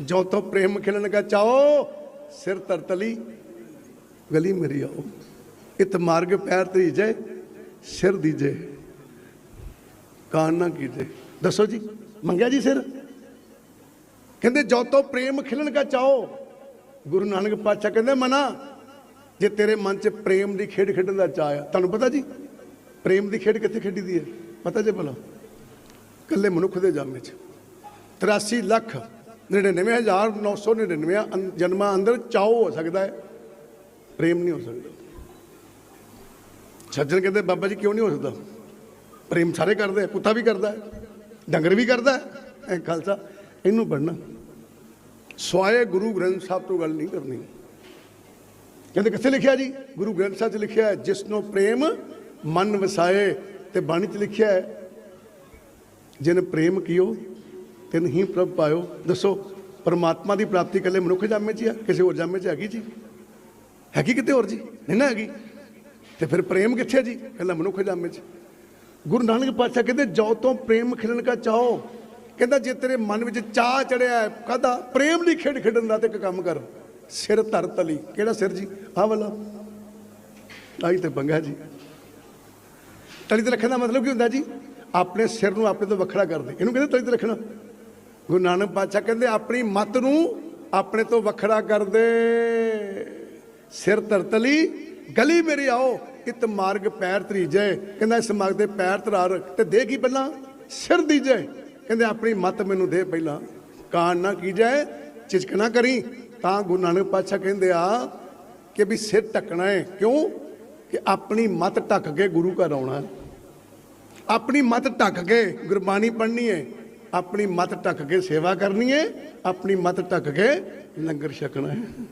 ਜੋ ਤੋ ਪ੍ਰੇਮ ਖਿਲਣ ਕਾ ਚਾਓ ਸਿਰ ਤਰਤਲੀ ਗਲੀ ਮੇਰੀ ਆਓ। ਇਤ ਮਾਰਗ ਪੈਰ ਤਰੀਜੈ ਸਿਰ ਦੀਜੈ ਕਾਨ ਨਾ ਕੀਜੈ। ਦੱਸੋ ਜੀ, ਮੰਗਿਆ ਜੀ ਸਿਰ? ਕਹਿੰਦੇ, ਜੋ ਤੋ ਪ੍ਰੇਮ ਖਿਲਣ ਕਾ ਚਾਓ ਗੁਰੂ ਨਾਨਕ ਪਾਤਸ਼ਾਹ ਕਹਿੰਦੇ, ਮਨਾ, ਜੇ ਤੇਰੇ ਮਨ 'ਚ ਪ੍ਰੇਮ ਦੀ ਖੇਡ ਖੇਡਣ ਦਾ ਚਾਹ ਆ, ਤੁਹਾਨੂੰ ਪਤਾ ਜੀ, ਪ੍ਰੇਮ ਦੀ ਖੇਡ ਕਿੱਥੇ ਖੇਡੀ ਦੀ ਹੈ? ਪਤਾ ਜੇ ਭਲਾ ਕੱਲੇ ਮਨੁੱਖ ਦੇ ਜਾਮੇ 'ਚ। 83 ਲੱਖ 99999 ਅੰ- ਜਨਮਾਂ ਅੰਦਰ ਚਾਓ ਹੋ ਸਕਦਾ ਹੈ ਪ੍ਰੇਮ ਨਹੀਂ ਹੋ ਸਕਦਾ ਸੱਜਣ ਕਹਿੰਦੇ ਬਾਬਾ ਜੀ ਕਿਉਂ ਨਹੀਂ ਹੋ ਸਕਦਾ ਪ੍ਰੇਮ ਸਾਰੇ ਕਰਦੇ ਆ ਕੁੱਤਾ ਵੀ ਕਰਦਾ ਹੈ ਡੰਗਰ ਵੀ ਕਰਦਾ ਹੈ ਐ ਖਾਲਸਾ ਇਹਨੂੰ ਪੜਨਾ ਸਵਾਏ ਗੁਰੂ ਗ੍ਰੰਥ ਸਾਹਿਬ ਤੋਂ ਗੱਲ ਨਹੀਂ ਕਰਨੀ ਕਹਿੰਦੇ ਕਿੱਥੇ ਲਿਖਿਆ ਜੀ ਗੁਰੂ ਗ੍ਰੰਥ ਸਾਹਿਬ 'ਚ ਲਿਖਿਆ ਹੈ ਜਿਸ ਨੂੰ ਪ੍ਰੇਮ ਮਨ ਵਸਾਏ ਤੇ ਬਾਣੀ 'ਚ ਲਿਖਿਆ ਹੈ ਜਿਨ ਪ੍ਰੇਮ ਕੀਓ ਤਿਨ ਹੀ ਪ੍ਰਭ ਪਾਇਓ। ਦੱਸੋ, ਪਰਮਾਤਮਾ ਦੀ ਪ੍ਰਾਪਤੀ ਇਕੱਲੇ ਮਨੁੱਖ ਜਾਮੇ 'ਚ ਹੀ ਆ? ਕਿਸੇ ਹੋਰ ਜਾਮੇ 'ਚ ਹੈਗੀ ਜੀ? ਹੈਗੀ ਕਿਤੇ ਹੋਰ ਜੀ? ਨਹੀਂ ਨਾ ਹੈਗੀ। ਤੇ ਫਿਰ ਪ੍ਰੇਮ ਕਿੱਥੇ ਜੀ? ਇਕੱਲਾ ਮਨੁੱਖ ਜਾਮੇ 'ਚ। ਗੁਰੂ ਨਾਨਕ ਪਾਤਸ਼ਾਹ ਕਹਿੰਦੇ ਜੋ ਤੋਂ ਪ੍ਰੇਮ ਖਿਲਣ ਕਾ ਚਾਹੋ। ਕਹਿੰਦਾ, ਜੇ ਤੇਰੇ ਮਨ ਵਿੱਚ ਚਾਹ ਚੜਿਆ ਹੈ, ਕਾਹਦਾ? ਪ੍ਰੇਮ ਦੀ ਖੇਡ ਖੇਡਣ ਦਾ ਤੇ ਇੱਕ ਕੰਮ ਕਰ। ਸਿਰ ਧਰ ਤਲੀ। ਕਿਹੜਾ ਸਿਰ ਜੀ? ਆਹ ਵਾਲਾ। ਆਈ ਤੇ ਪੰਗਾ ਜੀ। ਤਲੀ ਤੇ ਰੱਖਣ ਦਾ ਮਤਲਬ ਕੀ ਹੁੰਦਾ ਜੀ? ਆਪਣੇ ਸਿਰ ਨੂੰ ਆਪਣੇ ਤੋਂ ਵੱਖਰਾ ਕਰਦੇ। ਇਹਨੂੰ ਕਹਿੰਦੇ ਤਲੀ ਤੇ ਰੱਖਣਾ। ਗੁਰੂ ਨਾਨਕ ਪਾਤਸ਼ਾਹ ਕਹਿੰਦੇ, ਆਪਣੀ ਮਤ ਨੂੰ ਆਪਣੇ ਤੋਂ ਵੱਖਰਾ ਕਰ ਦੇ। ਸਿਰ ਤਰਤਲੀ, ਗਲੀ ਮੇਰੀ ਆਓ, ਇਤ ਮਾਰਗ ਪੈਰ ਤਰੀਜੈ ਕਹਿੰਦਾ, ਇਸ ਮਾਰਗ ਦੇ ਪੈਰ ਤਰਾਰ ਤੇ ਦੇ ਕੀ ਪਹਿਲਾਂ? ਸਿਰ ਦੀਜੈ। ਕਹਿੰਦੇ, ਆਪਣੀ ਮਤ ਮੈਨੂੰ ਦੇ ਪਹਿਲਾਂ। ਕਾਨ ਨਾ ਕੀਜੈ, ਝਿਜਕ ਨਾ ਕਰੀ। ਤਾਂ ਗੁਰੂ ਨਾਨਕ ਪਾਤਸ਼ਾਹ ਕਹਿੰਦੇ ਆ ਕਿ ਵੀ ਸਿਰ ਢੱਕਣਾ ਹੈ ਕਿਉਂ? ਕਿ ਆਪਣੀ ਮਤ ਢੱਕ ਕੇ ਗੁਰੂ ਘਰ ਆਉਣਾ। ਆਪਣੀ ਮਤ ਢੱਕ ਕੇ ਗੁਰਬਾਣੀ ਪੜ੍ਹਨੀ ਹੈ ਆਪਣੀ ਮਤ ਢੱਕ ਕੇ ਸੇਵਾ ਕਰਨੀ ਹੈ ਆਪਣੀ ਮਤ ਢੱਕ ਕੇ ਲੰਗਰ ਛਕਣਾ ਹੈ